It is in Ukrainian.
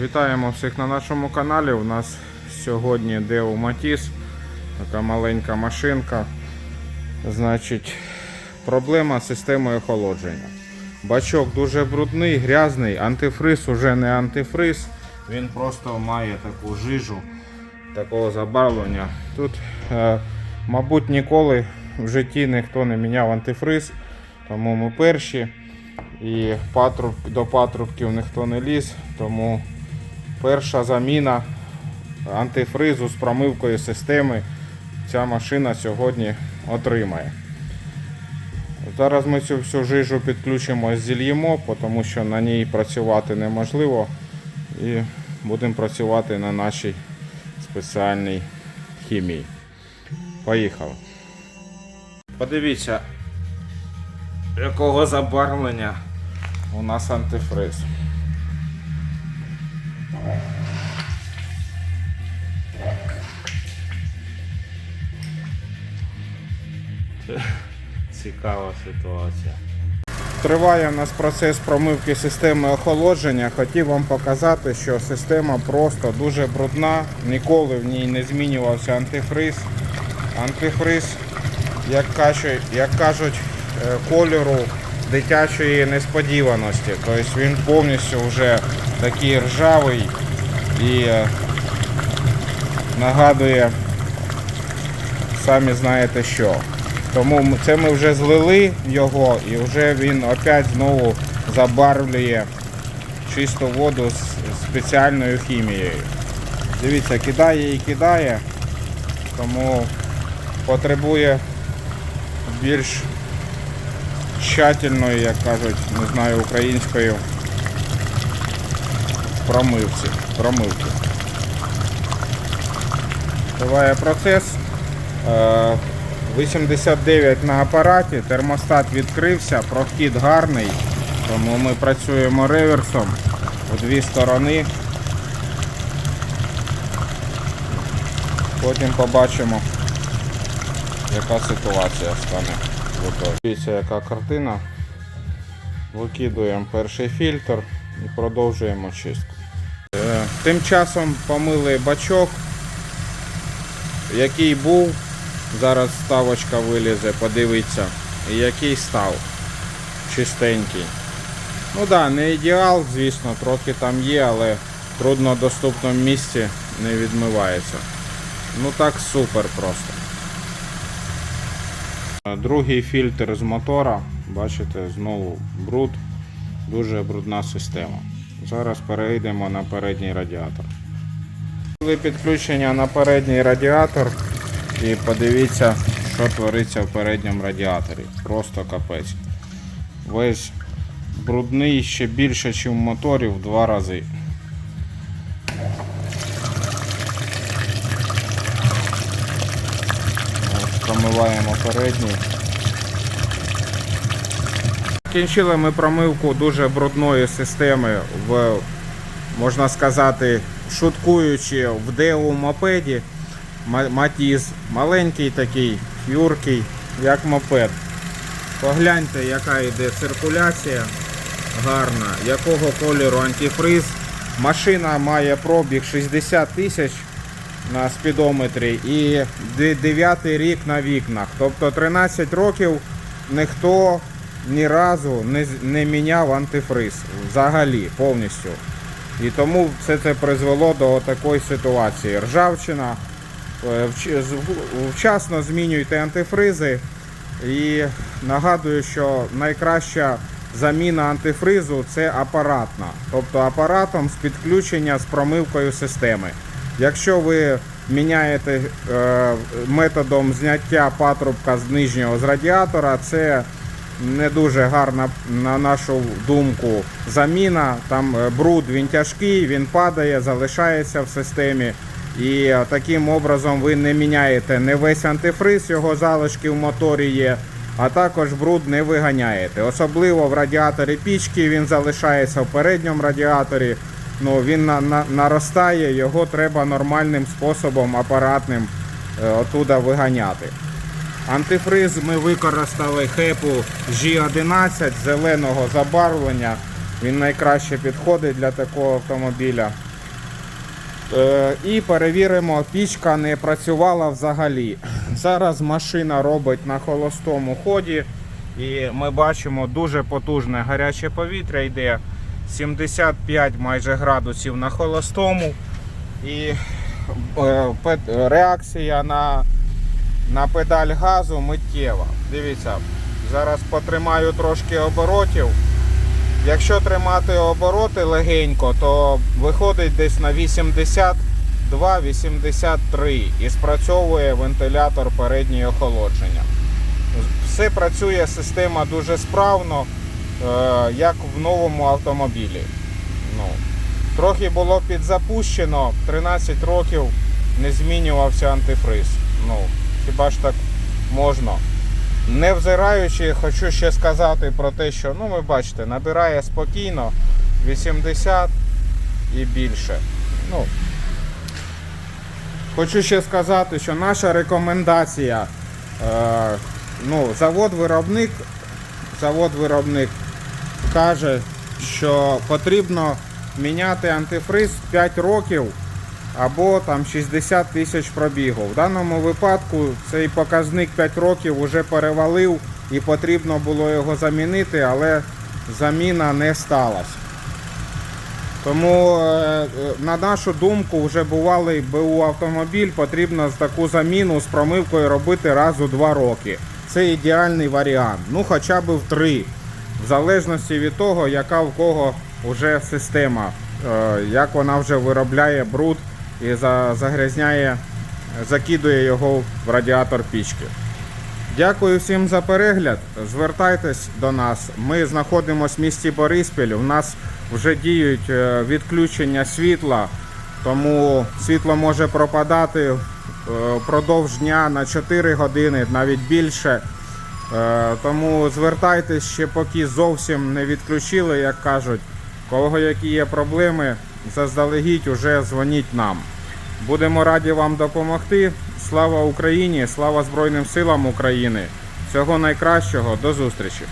Вітаємо всіх на нашому каналі. У нас сьогодні Deo Matiz, така маленька машинка. Значить, проблема з системою охолодження. Бачок дуже брудний, грязний, антифриз уже не антифриз. Він просто має таку жижу, такого забарвлення. Тут, е, мабуть, ніколи в житті ніхто не міняв антифриз, тому ми перші. І патруб, до патрубків ніхто не ліз, тому перша заміна антифризу з промивкою системи ця машина сьогодні отримає. Зараз ми цю всю жижу підключимо, зільємо, тому що на ній працювати неможливо. І будемо працювати на нашій спеціальній хімії. Поїхали. Подивіться, якого забарвлення у нас антифриз. Цікава ситуація. Триває у нас процес промивки системи охолодження. Хотів вам показати, що система просто дуже брудна, ніколи в ній не змінювався антифриз. Антифриз, як кажуть, як кажуть е, кольору дитячої несподіваності. Тобто він повністю вже такий ржавий і е, нагадує, самі знаєте що. Тому це ми вже злили його і вже він опять знову забарвлює чисту воду з спеціальною хімією. Дивіться, кидає і кидає, тому потребує більш тщательної, як кажуть, не знаю, українською промивці. промивки. Триває процес. Е, 89 на апараті, термостат відкрився, прохід гарний, тому ми працюємо реверсом у дві сторони. Потім побачимо, яка ситуація стане. Дивіться, яка картина. Викидуємо перший фільтр і продовжуємо чистку. Е, Тим часом помили бачок, який був. Зараз ставочка вилізе, подивиться, який став. Чистенький. Ну так, да, не ідеал, звісно, трохи там є, але в труднодоступному місці не відмивається. Ну так супер просто. Е, Другий фільтр з мотора, бачите, знову бруд, дуже брудна система. Зараз перейдемо на передній радіатор. Коли підключення на передній радіатор і подивіться, що твориться в передньому радіаторі. Просто капець. Весь брудний ще більше, ніж в моторі в два рази. Промиваємо передній. Кінчили ми промивку дуже брудної системи в, можна сказати, шуткуючи в деу мопеді. Матіз маленький такий, юркий, як мопед. Погляньте, яка йде циркуляція гарна, якого кольору антифриз. Машина має пробіг 60 тисяч на спідометрі і 9 рік на вікнах. Тобто 13 років ніхто ні разу не, не міняв антифриз взагалі повністю. І тому все це призвело до такої ситуації. Ржавчина, е, вчасно змінюйте антифризи. І нагадую, що найкраща заміна антифризу це апаратна. Тобто апаратом з підключення з промивкою системи. Якщо ви міняєте е, методом зняття патрубка з нижнього з радіатора, це не дуже гарна, на нашу думку, заміна. Там е, бруд він тяжкий, він падає, залишається в системі. І е, таким образом ви не міняєте не весь антифриз, його залишки в моторі є, а також бруд не виганяєте. Особливо в радіаторі пічки він залишається в передньому радіаторі. Ну, він на, на, наростає, його треба нормальним способом, апаратним е, отуда виганяти. Антифриз ми використали хепу G11 зеленого забарвлення. Він найкраще підходить для такого автомобіля. Е, І перевіримо, пічка не працювала взагалі. Зараз машина робить на холостому ході, і ми бачимо дуже потужне гаряче повітря йде 75 майже градусів на холостому. І е, реакція на, на педаль газу миттєва. Дивіться, зараз потримаю трошки оборотів. Якщо тримати обороти легенько, то виходить десь на 82-83 і спрацьовує вентилятор переднього охолодження. Все працює система дуже справно, е, як в новому автомобілі. Ну, трохи було підзапущено, 13 років не змінювався антифриз. Ну, хіба ж так можна? Не взираючи, хочу ще сказати про те, що ну ви бачите, набирає спокійно 80 і більше. Ну, хочу ще сказати, що наша рекомендація, е, ну, завод-виробник, завод-виробник каже, що потрібно міняти антифриз 5 років або там 60 тисяч пробігу. В даному випадку цей показник 5 років вже перевалив і потрібно було його замінити, але заміна не сталася. Тому, е, е, на нашу думку, вже бувалий БУ автомобіль потрібно таку заміну з промивкою робити раз у 2 роки. Це ідеальний варіант. Ну хоча б в 3. В залежності від того, яка в кого вже система, е, як вона вже виробляє бруд і загрязняє, закидує його в радіатор пічки. Дякую всім за перегляд. Звертайтесь до нас. Ми знаходимося в місті Бориспіль. У нас вже діють е, відключення світла, тому світло може пропадати е, впродовж дня на 4 години, навіть більше. Е, Тому звертайтесь ще поки зовсім не відключили, як кажуть. Кого які є проблеми, заздалегідь уже дзвоніть нам. Будемо раді вам допомогти. Слава Україні! Слава Збройним силам України! Всього найкращого, до зустрічі!